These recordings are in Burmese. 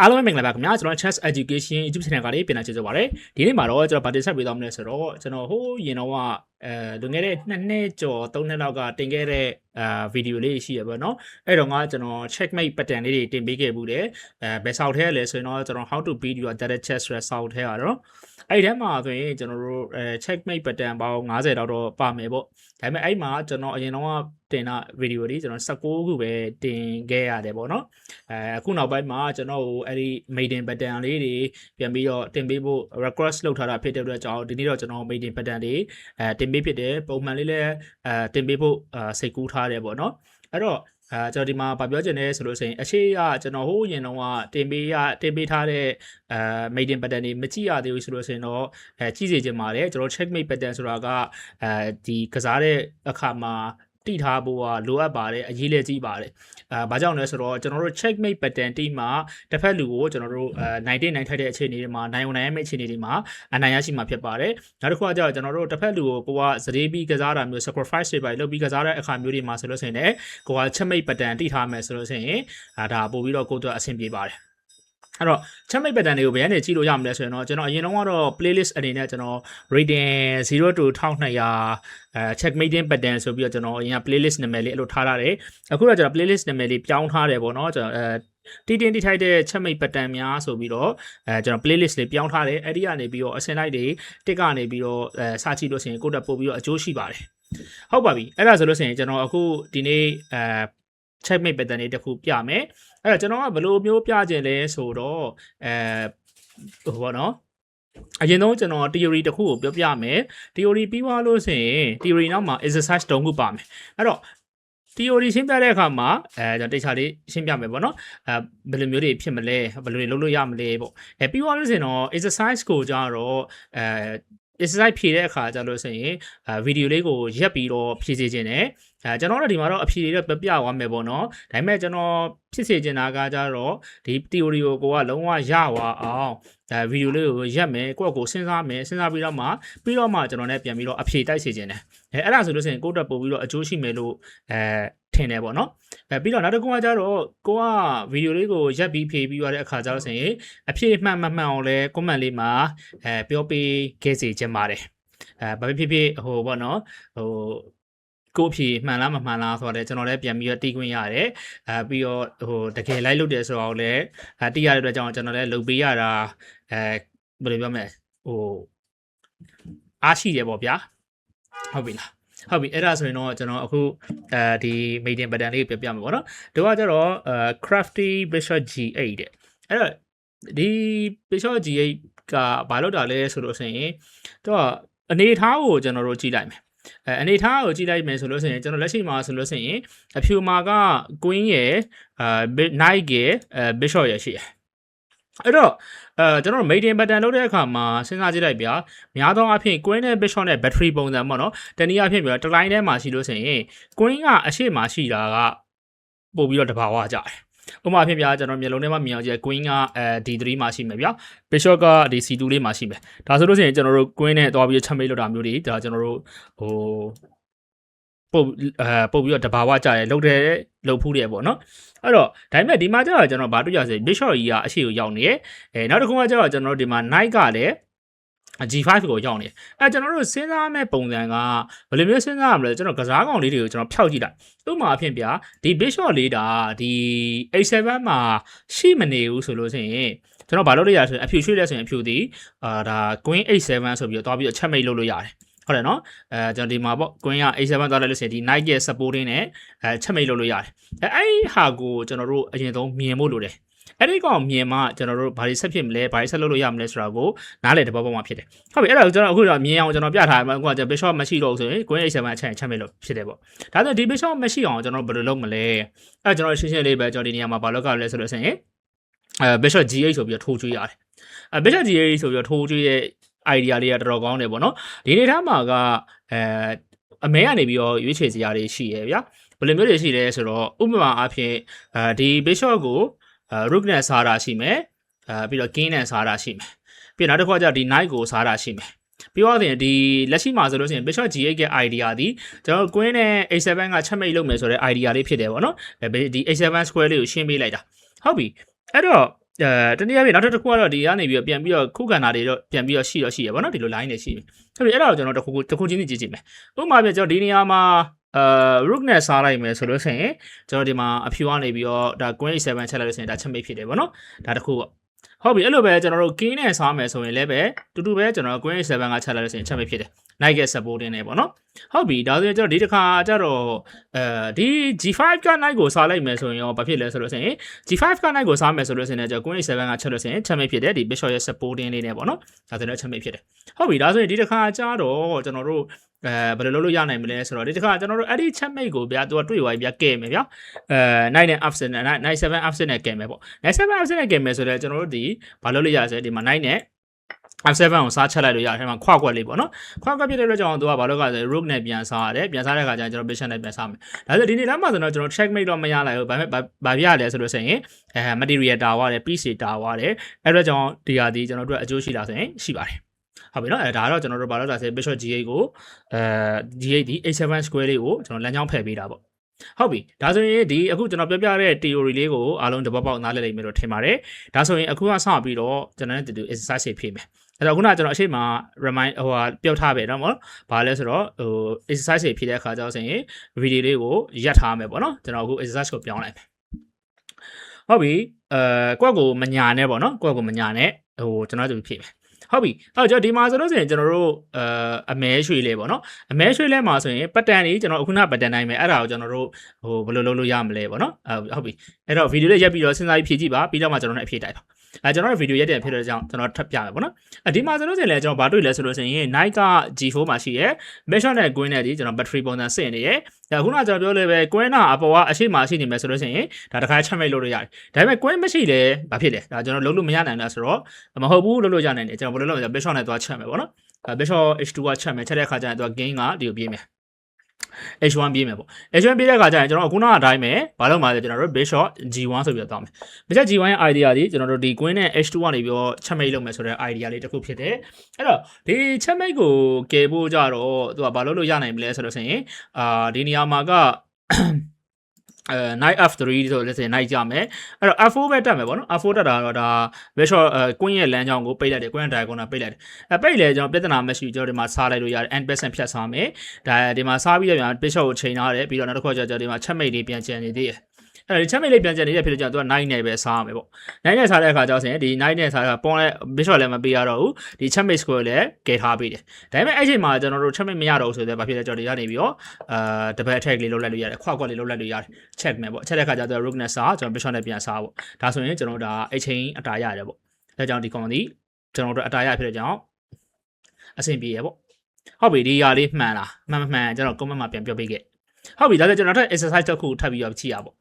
အားလုံးပဲမင်္ဂလာပါခင်ဗျာကျွန်တော် Chess Education YouTube channel ကလေးပြန်လာကြည့်ကြပါရစေဒီနေ့မှာတော့ကျွန်တော်ဗာတင်ဆက်ပေးသွားမလဲဆိုတော့ကျွန်တော်ဟိုးရင်တော့ကအဲလွန်ခဲ့တဲ့2နှစ်ကျော်3နှစ်လောက်ကတင်ခဲ့တဲ့အာဗီဒီယိုလေးရှိရပါတော့အဲ့တော့ကကျွန်တော် checkmate pattern လေးတွေတင်ပေးခဲ့ဘူးတယ်အဲဘယ်ဆောက်ထဲလဲဆိုရင်တော့ကျွန်တော် how to beat your direct chess ဆိုတဲ့ဆောက်ထဲရတော့ အဲ့ဒီထဲမှာဆိုရင်ကျွန်တော်တို့အဲ checkmate pattern ပေါင်း90တော့တော့ပါမယ်ပေါ့ဒါပေမဲ့အဲ့မှာကျွန်တော်အရင်တော့ကတင်တာဗီဒီယိုလေးကျွန်တော်16ခုပဲတင်ခဲ့ရတယ်ပေါ့နော်အဲအခုနောက်ပိုင်းမှာကျွန်တော်ဟိုအဲ့ဒီ maiden pattern လေးတွေပြန်ပြီးတော့တင်ပေးဖို့ request လုပ်ထားတာဖြစ်တဲ့အတွက်ကြောင့်ဒီနေ့တော့ကျွန်တော် maiden pattern တွေအဲတင်ပေးဖြစ်တယ်ပုံမှန်လေးလည်းအဲတင်ပေးဖို့အာစိတ်ကူးထားတယ်ပေါ့နော်အဲ့တော့ အဲကျွန်တော်ဒီမှာဗာပြောချင်တယ်ဆိုလို့ဆိုရင်အရှိကကျွန်တော်ဟိုးရင်တော့ကတင်ပေးရတင်ပေးထားတဲ့အဲ maiden pattern တွေမကြည့်ရသေးဘူးဆိုလို့ဆိုရင်တော့အဲကြည့်စေချင်ပါတယ်ကျွန်တော် checkmate pattern ဆိုတာကအဲဒီကစားတဲ့အခါမှာ တိထားဖို့ကလိုအပ်ပါတယ်အရေးလည်းကြီးပါတယ်အဲဘာကြောင့်လဲဆိုတော့ကျွန်တော်တို့ checkmate pattern တိမှာတစ်ဖက်လူကိုကျွန်တော်တို့အဲ19နိုင်ထိုက်တဲ့အခြေအနေတွေမှာနိုင်ဝင်နိုင်မယ့်အခြေအနေတွေမှာအနိုင်ရရှိမှာဖြစ်ပါတယ်နောက်တစ်ခုကကျတော့ကျွန်တော်တို့တစ်ဖက်လူကိုကိုကစတေးပြီးကစားတာမျိုး sacrifice တွေပါလုပ်ပြီးကစားတဲ့အခါမျိုးတွေမှာဆိုလို့ဆိုရင်လည်းကိုက checkmate pattern တိထားမယ်ဆိုလို့ဆိုရင်အာဒါပို့ပြီးတော့ကိုယ်တို့အဆင်ပြေပါတယ် အဲ့တော့ checkmate pattern တွေကိုဘယ်ကနေကြည့်လို့ရမလဲဆိုရင်တော့ကျွန်တော်အရင်တော့ကတော့ playlist အနေနဲ့ကျွန်တော် rating 0 to 1200အဲ checkmating pattern ဆိုပြီးတော့ကျွန်တော်အရင်က playlist နာမည်လေးအဲ့လိုထားထားတယ်အခုတော့ကျွန်တော် playlist နာမည်လေးပြောင်းထားတယ်ပေါ့နော်ကျွန်တော်အဲတီတင်တီထိုက်တဲ့ checkmate pattern များဆိုပြီးတော့အဲကျွန်တော် playlist လေးပြောင်းထားတယ်အဲ့ဒီကနေပြီးတော့အစင်လိုက်တွေတစ်ကနေပြီးတော့အဲစကြည့်လို့ရှိရင်ကိုယ့်တက်ပို့ပြီးတော့အကျိုးရှိပါတယ်ဟုတ်ပါပြီအဲ့ဒါဆိုလို့ရှိရင်ကျွန်တော်အခုဒီနေ့အဲ checkmate pattern လေးတစ်ခုပြမယ် အဲ့တော့ကျွန်တော်ကဘယ်လိုမျိုးပြခြင်းလဲဆိုတော့အဲဟိုပေါ့နော်အရင်ဆုံးကျွန်တော် theory တစ်ခုကိုပြောပြမယ် theory ပြီးသွားလို့ဆိုရင် theory နောက်မှာ exercise တုံးခုပါမယ်အဲ့တော့ theory ရှင်းပြတဲ့အခါမှာအဲကျွန်တော်တိတ်ချလေးရှင်းပြမယ်ပေါ့နော်အဲဘယ်လိုမျိုးတွေဖြစ်မလဲဘယ်လိုတွေလုပ်လို့ရမလဲပေါ့အဲပြီးသွားလို့ဆိုရင်တော့ exercise ကိုကြတော့အဲ exercise ဖြည့်တဲ့အခါကျလို့ဆိုရင်အဲဗီဒီယိုလေးကိုရက်ပြီးတော့ဖြည့်စေခြင်းနဲ့အဲကျွန်တော်တို့ဒီမှာတော့အဖြေတွေတော့ပြပြသွားမယ်ပေါ့နော်ဒါပေမဲ့ကျွန်တော်ဖြစ်စေချင်တာကကြတော့ဒီ theory ကိုကိုကလုံးဝရသွားအောင်အဲဗီဒီယိုလေးကိုရက်မယ်ကိုယ့်ကိုစဉ်းစားမယ်စဉ်းစားပြီးတော့မှပြီးတော့မှကျွန်တော်လည်းပြန်ပြီးတော့အဖြေတိုက်စေခြင်းတယ်အဲအဲ့ဒါဆိုလို့ဆိုရင်ကိုယ့်တက်ပို့ပြီးတော့အကျိုးရှိမယ်လို့အဲ ထင်တယ်ပေါ့နော်အဲပြီးတော့နောက်တစ်ခုကကြတော့ကိုကဗီဒီယိုလေးကိုရက်ပြီးဖြေပြီးရတဲ့အခါကျတော့ဆိုရင်အဖြေမှန်မှန်မှန်အောင်လဲ comment လေးမှာအဲပြောပေးခဲ့စေချင်ပါတယ်အဲဘာဖြစ်ဖြစ်ဟိုပေါ့နော်ဟိုကိုဖြေမှန်လားမမှန်လားဆိုတော့ကျွန်တော်လည်းပြန်ပြီးတော့တီးခွင့်ရတယ်အဲပြီးတော့ဟိုတကယ်လိုက်လုပ်တယ်ဆိုတော့လည်းအဲတီးရတဲ့အတွက်ကြောင့်ကျွန်တော်လည်းလုပ်ပေးရတာအဲဘယ်လိုပြောမလဲဟိုအားရှိတယ်ပေါ့ဗျာဟုတ်ပြီလား ဟုတ်ပြီအဲ့ဒါဆိုရင်တော့ကျွန်တော်အခုအဲဒီ maiden pattern လေးကိုပြပြမှာပေါ့နော်ဒီကကျတော့အဲ crafty bishop g8 တဲ့အဲ့တော့ဒီ bishop g8 ကဘာလို့တာလဲဆိုလို့ဆိုရင်တော့အနေထားကိုကျွန်တော်တို့ကြည့်လိုက်မယ်အဲအနေထားကိုကြည့်လိုက်မယ်ဆိုလို့ဆိုရင်ကျွန်တော်လက်ရှိမှာဆိုလို့ဆိုရင်အဖြူမာက queen ရယ်အဲ knight ရယ်အဲ bishop ရယ်ရှိတယ် အဲ့တော့အဲကျွန်တော်တို့ maiden pattern လုပ်တဲ့အခါမှာစဉ်းစားကြည့်လိုက်ဗျာများသောအားဖြင့် queen နဲ့ bishop နဲ့ battery ပုံစံပေါ့နော်တနည်းအားဖြင့်ပြောတစ် line ထဲမှာရှိလို့ဆိုရင် queen ကအရှိမှရှိတာကပို့ပြီးတော့တဘာဝကြတယ်ဥပမာဖြစ်ပြကျွန်တော်မျိုးလုံးထဲမှာမြင်အောင်ကြည့် queen ကအဲ d3 မှာရှိမယ်ဗျာ bishop ကဒီ c2 လေးမှာရှိမယ်ဒါဆိုလို့ဆိုရင်ကျွန်တော်တို့ queen နဲ့တွားပြီးချက်မိတ်လောက်တာမျိုးတွေဒါကျွန်တော်တို့ဟို ပုတ်အဲပုတ်ပြီးတော့တဘာဝကြတယ်လှုပ်တယ်လှုပ်ဖူးတယ်ပေါ့နော်အဲ့တော့ဒါပေမဲ့ဒီမှာကျတော့ကျွန်တော်ဘာတွေ့ရစေ bishop ကြီးကအရှိကိုရောက်နေတယ်အဲနောက်တစ်ခုကကျတော့ကျွန်တော်တို့ဒီမှာ knight ကလည်း G5 ကိုရောက်နေအဲကျွန်တော်တို့စဉ်းစားမဲ့ပုံစံကဘယ်လိုမျိုးစဉ်းစားရမလဲကျွန်တော်ကစားကောင်လေးတွေကိုကျွန်တော်ဖျောက်ကြည့်လိုက်ဥပမာအဖြစ်ဗျာဒီ bishop လေးတာဒီ A7 မှာရှိမနေဘူးဆိုလို့ဆိုရင်ကျွန်တော်ဘာလုပ်လို့ရလဲဆိုရင်အဖြူရွှေ့လဲဆိုရင်အဖြူဒီအာဒါ queen a7 ဆိုပြီးတော့တွားပြီးတော့ချက်မိတ်လုပ်လို့ရတယ် ဟုတ်တယ်နော်အဲကျွန်တော်ဒီမှာပေါ့ queen က a7 သွားလိုက်လို့ဆိုရင်ဒီ knight ရဲ့ supporting နဲ့အဲချက်မိတ်လုပ်လို့ရတယ်အဲအဲ့ဒီဟာကိုကျွန်တော်တို့အရင်ဆုံးမြင်ဖို့လိုတယ်အဲ့ဒီကောင်မြင်မှကျွန်တော်တို့ဘာတွေဆက်ဖြစ်မလဲဘာတွေဆက်လုပ်လို့ရမလဲဆိုတာကိုနားလည်တဲ့ဘောပေါ်မှာဖြစ်တယ်ဟုတ်ပြီအဲ့ဒါကိုကျွန်တော်အခုတော့မြင်အောင်ကျွန်တော်ပြထားမှာအခုကကျွန်တော် bishop မရှိတော့ဘူးဆိုရင် queen a7 အချက်ချက်မဲ့လို့ဖြစ်တယ်ပေါ့ဒါဆိုဒီ bishop မရှိအောင်ကျွန်တော်ဘယ်လိုလုပ်မလဲအဲ့ကျွန်တော်ရှင်းရှင်းလေးပဲကျွန်တော်ဒီနေရာမှာဘာလုပ်ကြလဲဆိုလို့ဆိုရင်အဲ bishop g8 ဆိုပြီးတော့ထိုးကျွေးရတယ်အဲ bishop g8 ဆိုပြီးတော့ထိုးကျွေးရဲ့ idea လေးကတော်တော်ကောင်းတယ်ပေါ့နော်ဒီနေထားမှာကအဲအမဲကနေပြီးတော့ရွေးချယ်စရာတွေရှိရဗျာဘယ်လိုမျိုးတွေရှိလဲဆိုတော့ဥပမာအားဖြင့်အဲဒီ bishop ကိုအဲ rook နဲ့စားတာရှိမယ်အဲပြီးတော့ king နဲ့စားတာရှိမယ်ပြီးတော့နောက်တစ်ခါကျဒီ knight ကိုစားတာရှိမယ်ပြီးတော့ဒီလက်ရှိမှာဆိုလို့ရှိရင် bishop g8 ရဲ့ idea ဒီကျွန်တော် queen နဲ့ a7 ကချက်မိတ်လုပ်မယ်ဆိုတဲ့ idea လေးဖြစ်တယ်ပေါ့နော်ဒီ a7 square လေးကိုရှင်းပေးလိုက်တာဟုတ်ပြီအဲ့တော့ အဲတနည်းအားဖြင့်နောက်ထပ်တစ်ခုကတော့ဒီကနေပြီးတော့ပြန်ပြီးတော့ခုခံတာတွေတော့ပြန်ပြီးတော့ရှိတော့ရှိရပါတော့ဒီလို line တွေရှိပြီဟုတ်ပြီအဲ့ဒါကိုကျွန်တော်တစ်ခုခုတစ်ခုချင်းစီကြည့်ကြည့်မယ်ဥပမာပြကျွန်တော်ဒီနေရာမှာအဲ rook နဲ့စားလိုက်မယ်ဆိုလို့ရှိရင်ကျွန်တော်ဒီမှာအဖြူကနေပြီးတော့ဒါ queen 7ချက်လိုက်လို့ရှိရင်ဒါချက်မိတ်ဖြစ်တယ်ဗောနော်ဒါတစ်ခုပေါ့ ဟုတ်ပြီအဲ့လိုပဲကျွန်တော်တို့ king နဲ့စားမယ်ဆိုရင်လည်းပဲတူတူပဲကျွန်တော် queen 7ကချက်လိုက်လို့ရှိရင်ချက်မိတ်ဖြစ်တယ် knight ရဲ့ supporting နဲ့ပေါ့နော်ဟုတ်ပြီဒါဆိုရင်ကျွန်တော်ဒီတစ်ခါကျတော့အဲဒီ G5 က knight ကိုစားလိုက်မယ်ဆိုရင်ရောဘာဖြစ်လဲဆိုလို့ရှိရင် G5 က knight ကိုစားမယ်ဆိုလို့ရှိရင်ကျွန်တော် queen 7ကချက်လို့ရှိရင်ချက်မိတ်ဖြစ်တယ်ဒီ bishop ရဲ့ supporting လေးနဲ့ပေါ့နော်ဒါဆိုတော့ချက်မိတ်ဖြစ်တယ်ဟုတ်ပြီဒါဆိုရင်ဒီတစ်ခါကျတော့ကျွန်တော်တို့အဲဘယ်လိုလုပ်လို့ရနိုင်မလဲဆိုတော့ဒီတစ်ခါကျွန်တော်တို့အဲ့ဒီချက်မိတ်ကိုဗျာသူကတွေ့သွားပြီဗျာကဲမယ်ဗျာအဲ9နဲ့ upset နဲ့9 7 upset နဲ့ကဲမယ်ပေါ့9 7 upset နဲ့ကဲမယ်ဆိုတော့ကျွန်တော်တို့ဒီဘာလုပ်လို့ရလဲဆိုတော့ဒီမှာ9နဲ့ F7 ကိုစားချက်လိုက်လို့ရတယ်အဲမှာခွခွက်လေးပေါ့နော်ခွခွက်ဖြစ်တဲ့အတွက်ကြောင့်သူကဘာလို့ကဆို rook နဲ့ပြန်စားရတယ်ပြန်စားတဲ့အခါကျရင်ကျွန်တော် bishop နဲ့ပြန်စားမယ်ဒါဆိုဒီနေ့လမ်းမှာဆိုတော့ကျွန်တော် checkmate တော့မရလိုက်ဘူးဘာဖြစ်ဘာပြရလဲဆိုလို့ဆိုရင်အဲ material တာသွားတယ် piece တွေတာသွားတယ်အဲ့အတွက်ကြောင့်ဒီဟာဒီကျွန်တော်တို့အကျိုးရှိတာဆိုရင်ရှိပါတယ် ဟုတ်ပြီနော်အဲဒါကတော့ကျွန်တော်တို့ဘာလို့လဲဆို bishop g8 ကိုအဲ g8 ဒီ a7 square လေးကိုကျွန်တော်လမ်းကြောင်းဖယ်ပေးတာပေါ့ဟုတ်ပြီဒါဆိုရင်ဒီအခုကျွန်တော်ပြောပြတဲ့ theory လေးကိုအားလုံးတပတ်ပေါက်နားလည်လိမ့်မယ်လို့ထင်ပါတယ်ဒါဆိုရင်အခုကစပြီးတော့ကျွန်တော်တို့ exercise တွေဖြည့်မယ်အဲ့တော့ခုနကကျွန်တော်အရှိမ remind ဟိုဟာပြောထားပဲเนาะမဟုတ်ဘာလဲဆိုတော့ဟို exercise တွေဖြည့်တဲ့အခါကျတော့ဆိုရင် video လေးကိုရပ်ထားမယ်ပေါ့နော်ကျွန်တော်အခု exercise ကိုပြောင်းလိုက်မယ်ဟုတ်ပြီအဲကွက်ကိုမညာနဲ့ပေါ့နော်ကွက်ကိုမညာနဲ့ဟိုကျွန်တော်တို့ဖြည့်မယ် ဟုတ်ပြီအဲ့တော့ကျွန်တော်ဒီမှာဆိုလို့ဆိုရင်ကျွန်တော်တို့အဲအမဲရွှေလဲပေါ့နော်အမဲရွှေလဲမှာဆိုရင်ပတ်တန်လေးကျွန်တော်အခုနပတ်တန်တိုင်းပဲအဲ့ဒါကိုကျွန်တော်တို့ဟိုဘယ်လိုလုပ်လို့ရမလဲပေါ့နော်အဲဟုတ်ပြီအဲ့တော့ဗီဒီယိုလေးရက်ပြီးတော့စဉ်းစားပြီးဖြည့်ကြည့်ပါပြီးတော့မှကျွန်တော်တို့အဖြည့်တိုက်ပါ အဲကျွန်တော်ရဲ့ဗီဒီယိုရက်တယ်ဖြစ်တဲ့ကြောင့်ကျွန်တော်ထပ်ပြမယ်ပေါ့နော်အဲဒီမှာဆိုလို့ရှိရင်လည်းကျွန်တော်ဘာတွေ့လဲဆိုလို့ရှိရင် Nike G4 မှာရှိရဲ Mesh နဲ့ Green နဲ့ဒီကျွန်တော် battery ပုံစံစင်နေရဲဒါခုနကျွန်တော်ပြောလေပဲ Green ကအပေါ်ကအရှိမရှိနေမယ်ဆိုလို့ရှိရင်ဒါတခါချက်မိတ်လို့လို့ရတယ်ဒါပေမဲ့ Green မရှိလဲဘာဖြစ်လဲဒါကျွန်တော်လုံးလို့မရနိုင်လားဆိုတော့မဟုတ်ဘူးလို့လို့ရနိုင်တယ်ကျွန်တော်ဘယ်လိုလုပ်လဲ Mesh နဲ့သွားချက်မယ်ပေါ့နော် Mesh H2 ကချက်မယ်ချက်တဲ့အခါကျရင်သူက gain ကဒီလိုပြေးမယ် H1 ပြေးမယ်ပေါ့ H1 ပြေးတဲ့အခါကျရင်ကျွန်တော်ခုနကအတိုင်းပဲဘာလို့မှလဲကျွန်တော်တို့ bishop G1 ဆိုပြီးတော့တောင်းမယ် bishop G1 ရဲ့ idea ဒီကျွန်တော်တို့ဒီ queen နဲ့ H2 ကနေပြီးတော့ချက်မိတ်လုပ်မယ်ဆိုတဲ့ idea လေးတစ်ခုဖြစ်တယ်အဲ့တော့ဒီချက်မိတ်ကိုကယ်ဖို့ကြတော့သူကဘာလို့လို့ရနိုင်မလဲဆိုတော့ဆိုရင်အာဒီနေရာမှာက အဲ knight f3 ဆိုလက်စင် knight ကြမယ်အဲ့တော့ f4 ပဲတက်မယ်ပေါ့နော် f4 တက်တာတော့ဒါ bishop အဲ queen ရဲ့လမ်းကြောင်းကိုပိတ်လိုက်တယ် queen diagonal ပိတ်လိုက်တယ်အဲပိတ်လေကျွန်တော်ပြဿနာမရှိကျွန်တော်ဒီမှာစားလိုက်လို့ရတယ် end percent ဖြတ်စားမယ်ဒါဒီမှာစားပြီးတော့ပြန် bishop ကိုချိန်ထားတယ်ပြီးတော့နောက်တစ်ခါကျကျွန်တော်ဒီမှာချက်မိတ်လေးပြန်ကျန်နေသေးတယ် အဲ့ဒီချက်မိတ်လေးပြန်ကျန်နေတဲ့ဖြစ်လို့ကြောင့်သူက9နဲ့ပဲစားရမယ်ပေါ့9နဲ့စားတဲ့အခါကျတော့ဆိုရင်ဒီ9နဲ့စားတာပွန်လဲ bishop လည်းမပေးရတော့ဘူးဒီချက်မိတ် square လည်းကယ်ထားပေးတယ်ဒါပေမဲ့အဲ့ချိန်မှာကျွန်တော်တို့ချက်မိတ်မရတော့ဘူးဆိုတော့ဘာဖြစ်လဲကျွန်တော်ဒီကနေပြီးတော့အာတပတ် attack လေးလုပ်လိုက်လို့ရတယ်ခွက်ခွက်လေးလုပ်လိုက်လို့ရတယ် check မယ်ပေါ့ချက်တဲ့အခါကျတော့ rook နဲ့စားကျွန်တော် bishop နဲ့ပြန်စားပေါ့ဒါဆိုရင်ကျွန်တော်ဒါအဲ့ချိန်အတားရတယ်ပေါ့ဒါကြောင့်ဒီကောင်ဒီကျွန်တော်တို့အတားရဖြစ်တဲ့ကြောင့်အဆင်ပြေရပေါ့ဟုတ်ပြီဒီຢာလေးမှန်လားမှန်မမှန်ကျွန်တော် comment မှာပြန်ပြောပေးခဲ့ဟုတ်ပြီဒါဆိုကျွန်တော်ထပ် exercise တစ်ခုထပ်ပြီးတော့ကြည့်ရပေါ့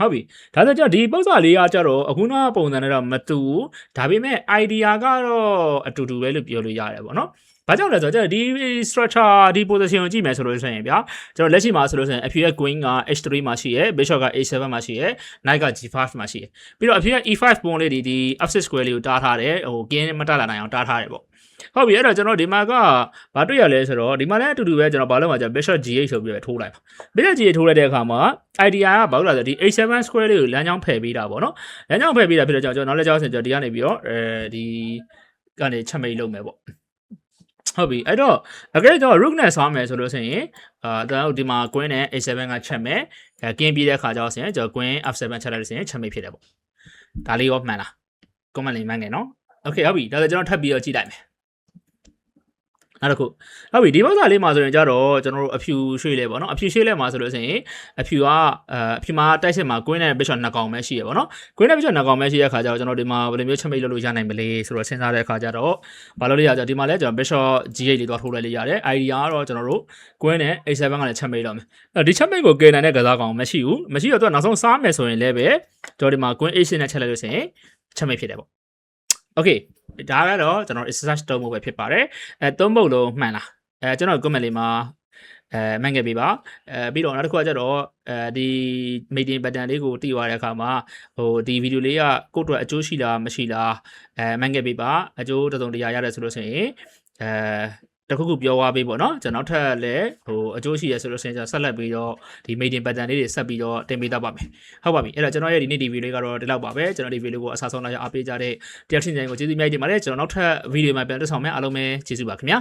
ဟုတ်ပြီဒါဆိုကြဒီပုံစံလေးကကြတော့အခုနပုံစံနဲ့တော့မတူဘူးဒါပေမဲ့ idea ကတော့အတူတူပဲလို့ပြောလို့ရတယ်ပေါ့နော်ဘာကြောင့်လဲဆိုတော့ဒီ structure ဒီ position ကိုကြည့်မယ်ဆိုလို့ဆိုရင်ဗျာကျွန်တော်လက်ရှိမှာဆိုလို့ဆိုရင်အဖြူရဲ့ queen က h3 မှာရှိရယ် bishop က a7 မှာရှိရယ် knight က g5 မှာရှိရယ်ပြီးတော့အဖြူရဲ့ e5 ပုံလေးဒီဒီ f6 square လေးကိုတားထားတယ်ဟို gain မတက်လာနိုင်အောင်တားထားတယ်ပေါ့ ဟုတ်ပြီအဲ့တော့ကျွန်တော်ဒီမှာကဘာတွေ့ရလဲဆိုတော့ဒီမှာလည်းအတူတူပဲကျွန်တော်ဘာလို့မှကျ bishop g8 ဆိုပြီးပဲထိုးလိုက်ပါ bishop g8 ထိုးလိုက်တဲ့အခါမှာ idea ကဘာလို့လဲဆိုတော့ဒီ a7 square လေးကိုလမ်းကြောင်းဖယ်ပေးတာပေါ့နော်လမ်းကြောင်းဖယ်ပေးတာဖြစ်တော့ကျွန်တော်နောက်လက်ကြောင်းဆင်ကျွန်တော်ဒီကနေပြီးတော့အဲဒီကနေချက်မိတ်လုပ်မယ်ပေါ့ဟုတ်ပြီအဲ့တော့အကယ်တော့ rook နဲ့စားမယ်ဆိုလို့ဆိုရင်အာကျွန်တော်ဒီမှာ queen နဲ့ a7 ကချက်မယ်အဲကင်းပြီးတဲ့အခါကျတော့ဆိုရင်ကျွန်တော် queen f7 ချက်လိုက်လို့ဆိုရင်ချက်မိတ်ဖြစ်တယ်ပေါ့ဒါလေးရောမှန်လား comment လေးမှန်ငယ်နော် okay ဟုတ်ပြီဒါဆိုကျွန်တော်ထပ်ပြီးတော့ကြည့်လိုက်မယ် နောက်တစ်ခုဟုတ်ပြီဒီဘောက်စာလေးမှာဆိုရင်ကြတော့ကျွန်တော်တို့အဖြူရွှေ့လဲပေါ့နော်အဖြူရွှေ့လဲမှာဆိုလို့ဆိုရင်အဖြူကအဲအဖြူမှာတိုက်စစ်မှာ queen နဲ့ bishop နှစ်ကောင်ပဲရှိရပေါ့နော် queen နဲ့ bishop နှစ်ကောင်ပဲရှိတဲ့အခါကျတော့ကျွန်တော်ဒီမှာဘယ်လိုမျိုးချက်မိတ်လုပ်လို့ရနိုင်မလဲဆိုတော့စဉ်းစားတဲ့အခါကျတော့ဘာလို့လဲရကြဒီမှာလဲကျွန်တော် bishop g8 လေးတော့ထိုးလိုက်လို့ရတယ် idea ကတော့ကျွန်တော်တို့ queen နဲ့ a7 ကလည်းချက်မိတ်တော့မယ်အဲဒီချက်မိတ်ကိုကယ်နိုင်တဲ့ကစားကောင်မရှိဘူးမရှိတော့သူကနောက်ဆုံးစားမယ်ဆိုရင်လည်းပဲကျွန်တော်ဒီမှာ queen a8 နဲ့ချက်လိုက်လို့ဆိုရင်ချက်မိတ်ဖြစ်တယ်ပေါ့ okay ဒါကတော့ကျွန်တော် exercise သုံးဖို့ပဲဖြစ်ပါတယ်အဲသုံးဖို့လုံးမှန်လားအဲကျွန်တော် comment လေးမှာအဲမှန်ခဲ့ပြီပါအဲပြီးတော့နောက်တစ်ခုကကျတော့အဲဒီ meeting button လေးကိုတီးသွားတဲ့အခါမှာဟိုဒီဗီဒီယိုလေးကကိုယ့်အတွက်အကျိုးရှိလားမရှိလားအဲမှန်ခဲ့ပြီပါအကျိုးတစုံတရာရတယ်ဆိုလို့ဆိုရင်အဲ တခုခုပြောသွားပေးပေါ့နော်ကျွန်တော်နောက်ထပ်လည်းဟိုအကျိုးရှိရဆိုလို့ရှိရင်ကျွန်တော်ဆက်လက်ပြီးတော့ဒီ mating pattern လေးတွေဆက်ပြီးတော့တင်ပေးတတ်ပါမယ်ဟုတ်ပါပြီအဲ့တော့ကျွန်တော်ရဲ့ဒီနေ့ဒီဗီဒီယိုလေးကတော့ဒီလောက်ပါပဲကျွန်တော်ဒီဗီဒီယိုလေးကိုအစားဆုံးလိုက်အားပေးကြတဲ့တယောက်ချင်းချင်းကိုကျေးဇူးအများကြီးတင်ပါတယ်ကျွန်တော်နောက်ထပ်ဗီဒီယိုမှာပြန်တွေ့ဆောင်မယ်အားလုံးပဲကျေးဇူးပါခင်ဗျာ